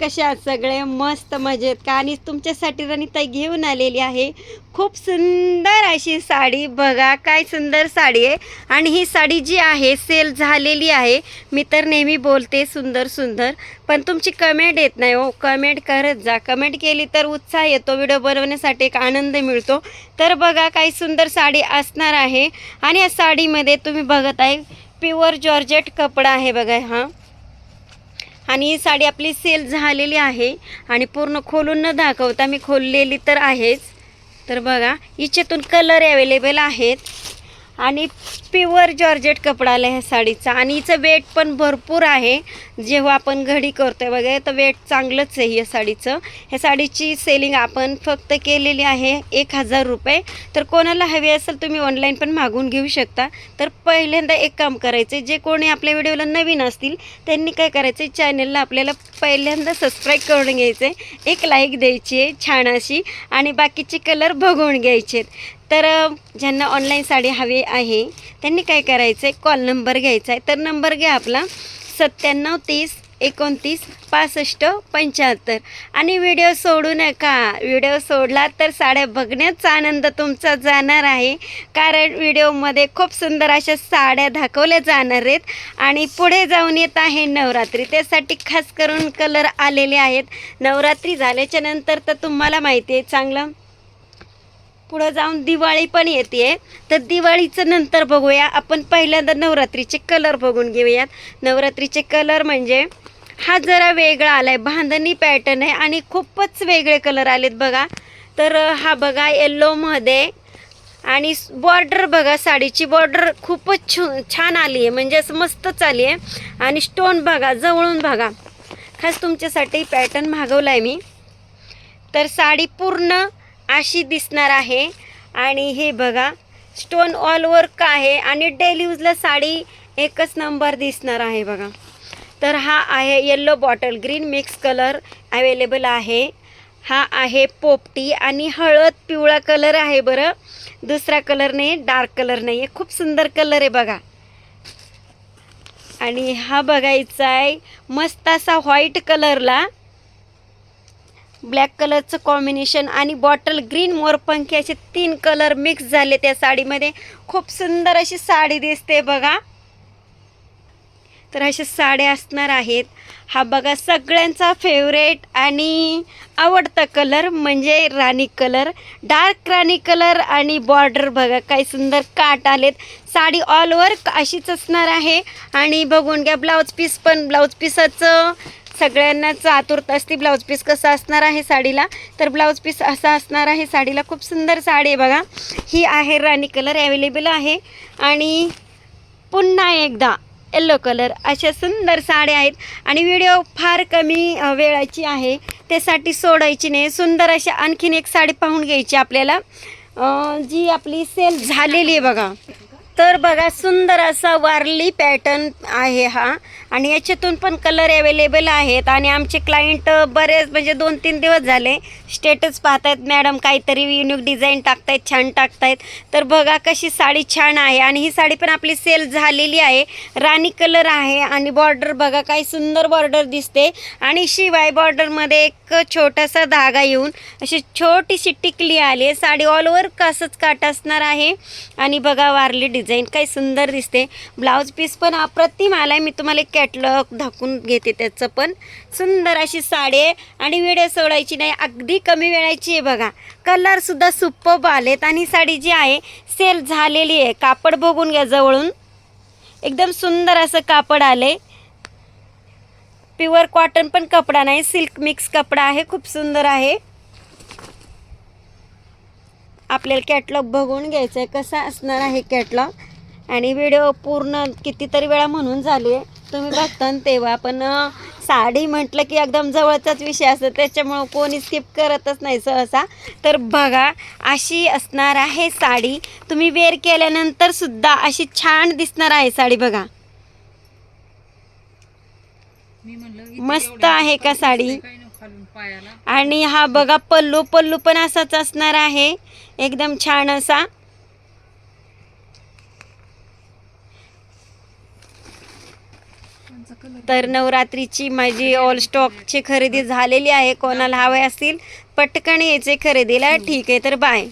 कशा सगळे मस्त मजेत का? आणि तुमच्यासाठी रनिताई घेऊन आलेली आहे. खूप सुंदर अशी साडी. बघा काय सुंदर साडी आहे. आणि ही साडी जी आहे सेल झालेली आहे. मी तर नेहमी बोलते सुंदर सुंदर. पण तुमची कमेंट येत नाही हो. कमेंट करत जा. कमेंट केली तर उत्साह येतो. व्हिडिओ बनवण्यासाठी एक आनंद मिळतो. तर बघा काय सुंदर साडी असणार आहे. आणि या साडीमध्ये तुम्ही बघत आहे प्युअर जॉर्जेट कपडा आहे बघा हां. आणि ही साडी आपली सेल झालेली आहे आणि पूर्ण खोलून न दाखवता मी खोललेली तर आहेच. तर बघा हिच्यातून कलर अवेलेबल आहेत. आणि प्युअर जॉर्जेट कपडा आला ह्या साडीचा. आणि हिचं वेट पण भरपूर आहे. जेव्हा आपण घडी करतोय वगैरे तर वेट चांगलंच आहे या साडीचं. ह्या साडीची सेलिंग आपण फक्त केलेली आहे एक हजार रुपये. तर कोणाला हवी असेल तुम्ही ऑनलाईन पण मागून घेऊ शकता. तर पहिल्यांदा एक काम करायचं जे कोणी आपल्या व्हिडिओला नवीन असतील त्यांनी काय करायचं चॅनलला आपल्याला पहिल्यांदा सबस्क्राईब करून घ्यायचं आहे एक लाईक द्यायची आहे छान अशी. आणि बाकीचे कलर बघून घ्यायचे तर ज्यांना ऑनलाईन साडी हवी आहे त्यांनी काय करायचं आहे कॉल नंबर घ्यायचा आहे तर नंबर घ्या आपला. सत्त्याण्णव तीस एकोणतीस पासष्ट पंच्याहत्तर. आणि व्हिडिओ सोडू नका. व्हिडिओ सोडला तर साड्या बघण्याचा आनंद तुमचा जाणार आहे. कारण व्हिडिओमध्ये खूप सुंदर अशा साड्या दाखवल्या जाणार आहेत. आणि पुढे जाऊन येत आहे नवरात्री. त्यासाठी खास करून कलर आलेले आहेत. नवरात्री झाल्याच्यानंतर तर तुम्हाला माहिती आहे चांगलं पुढं जाऊन दिवाळी पण येते तर दिवाळीचं नंतर बघूया. आपण पहिल्यांदा नवरात्रीचे कलर बघून घेऊयात. नवरात्रीचे कलर म्हणजे हा जरा वेगळा आला आहे बांधणी पॅटर्न आहे आणि खूपच वेगळे कलर आलेत बघा. तर हा बघा येल्लोमध्ये आणि बॉर्डर बघा साडीची. बॉर्डर खूपच छ छान आली आहे म्हणजे असं मस्तच आली आहे आणि स्टोन बघा जवळून बघा. खास तुमच्यासाठी पॅटर्न मागवला आहे मी. तर साडी पूर्ण अशी दिसणार आहे. आणि हे बघा स्टोन ऑल वर्क आहे आणि डेली यूजला साडी एकच नंबर दिसणार आहे बघा. तर हा आहे yellow bottle green mix colour available आहे. हा आहे पोपटी आणि हळद पिवळा कलर आहे बरं. दुसरा कलर नाही डार्क कलर नाही आहे खूप सुंदर कलर आहे बघा. आणि हा बघायचा आहे मस्त असा व्हाईट कलरला ब्लॅक कलरचं कॉम्बिनेशन आणि बॉटल ग्रीन मोरपंखी असे तीन कलर मिक्स झाले त्या साडीमध्ये. खूप सुंदर अशी साडी दिसते बघा. तर अशा साड्या असणार आहेत. हा बघा सगळ्यांचा फेवरेट आणि आवडता कलर म्हणजे राणी कलर डार्क राणी कलर आणि बॉर्डर बघा काय सुंदर काट आलेत. साडी ऑल ओवर अशीच असणार आहे. आणि बघून घ्या ब्लाऊज पीस पण ब्लाऊज पीसाचं सगळ्यांनाच आतुरता असते. ब्लाऊज पीस कसं असणार आहे साडीला? तर ब्लाऊज पीस असा असणार आहे साडीला. खूप सुंदर साडी आहे बघा. ही आहे राणी कलर अवेलेबल आहे. आणि पुन्हा एकदा येल्लो कलर अशा सुंदर साड्या आहेत. आणि व्हिडिओ फार कमी वेळाची आहे. त्यासाठी सोडायची नाही. सुंदर अशा आणखीन एक साडी पाहून घ्यायची आपल्याला. जी आपली सेल झालेली आहे बघा. तर बघा सुंदर असा वारली पॅटर्न आहे हा. आणि याच्यातून पण कलर अवेलेबल आहेत. आणि आमचे क्लायंट बरेच म्हणजे दोन तीन दिवस झाले स्टेटस पाहतायत. मॅडम काहीतरी युनिक डिझाईन टाकतायत छान टाकतायत. तर बघा कशी साडी छान आहे. आणि ही साडी पण आपली सेल झालेली आहे. राणी कलर आहे. आणि बॉर्डर बघा काही सुंदर बॉर्डर दिसते. आणि शिवाय बॉर्डरमध्ये एक छोटासा धागा येऊन अशी छोटीशी टिकली आली आहे. साडी ऑल ओवर कसंच काट असणार आहे. आणि बघा वारली डिझाईन काही सुंदर दिसते. ब्लाऊज पीस पण अप्रतिम आला आहे मी तुम्हाला कॅटलॉग दाखवून घेते त्याचं पण. सुंदर अशी साडी आहे आणि वेळ सोडायची नाही अगदी कमी वेळाची आहे बघा. कलरसुद्धा सुप्पब आलेत आणि साडी जी आहे सेल झालेली आहे. कापड बघून घ्या जवळून. एकदम सुंदर असं कापड आले प्युअर कॉटन पण कपडा नाही सिल्क मिक्स कपडा आहे खूप सुंदर आहे. आपल्याला कॅटलॉग बघून घ्यायचं आहे कसा असणार आहे कॅटलॉग आणि व्हिडिओ पूर्ण कितीतरी वेळा म्हणून झाली आहे. तुम्ही बघता तेव्हा पण साडी म्हटलं की एकदम जवळचाच विषय असतो. त्याच्यामुळं कोणी स्किप करतच नाही सहसा. तर बघा अशी असणार आहे साडी. तुम्ही वेअर केल्यानंतर सुद्धा अशी छान दिसणार आहे साडी बघा. मस्त आहे का साडी? आणि हा बघा पल्लू पल्लू पण असाच असणार आहे. एकदम छान असा. तर नवरात्रीची माझी ऑल स्टॉकची खरेदी झालेली आहे. कोणाला हवे असतील पटकन यायचे खरेदीला. ठीक आहे तर बाय